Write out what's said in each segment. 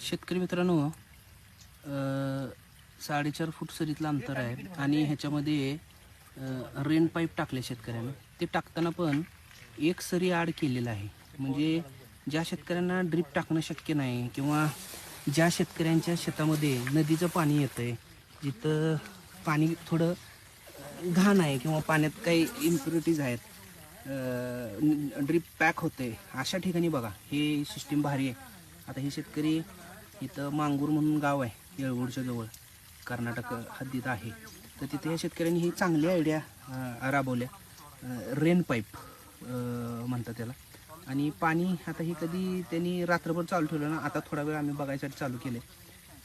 शेतकरी मित्रांनो साडेचार फूट सरीतलं अंतर आहे आणि ह्याच्यामध्ये रेन पाईप टाकले शेतकऱ्यांना. ते टाकताना पण एक सरी आड केलेलं आहे. म्हणजे ज्या शेतकऱ्यांना ड्रीप टाकणं शक्य नाही किंवा ज्या शेतकऱ्यांच्या शेतामध्ये नदीचं पाणी येतं आहे जिथं पाणी थोडं घाण आहे किंवा पाण्यात काही इम्प्युरिटीज आहेत ड्रीप पॅक होते अशा ठिकाणी बघा. हे सिस्टीम भारी आहे. आता हे शेतकरी इथं मांगूर म्हणून गाव आहे येळगुडच्या जवळ. कर्नाटक हद्दीत आहे. तर तिथे या शेतकऱ्यांनी ही चांगली आयडिया राबवल्या. रेन पाईप म्हणतात त्याला. आणि पाणी आता हे कधी त्यांनी रात्रभर चालू ठेवलं ना आता थोडा वेळ आम्ही बघायसाठी चालू केले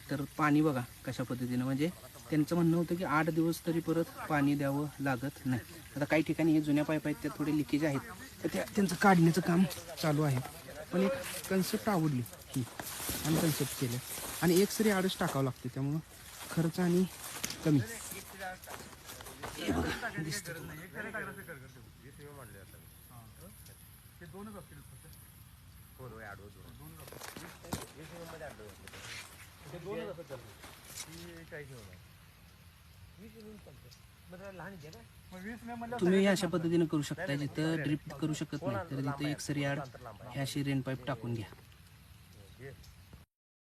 तर पाणी बघा कशा पद्धतीनं म्हणजे त्यांचं म्हणणं होतं की आठ दिवस तरी परत पाणी द्यावं लागत नाही. आता काही ठिकाणी हे जुन्या पाईप आहेत त्या थोडे लिकेज आहेत. तर त्या त्यांचं काढण्याचं काम चालू आहे. पण एक कन्सेप्ट आवडली. आणि कन्सेप्ट केलं. आणि एक सरी आडच टाकावं लागते त्यामुळं खर्च आणि कमी. तुम्ही अशा पद्धतीने करू शकता जिथं ड्रिप करू शकत नाही. तर तिथं एक सरी आड हे अशी रेन पाईप टाकून घ्या. Yeah.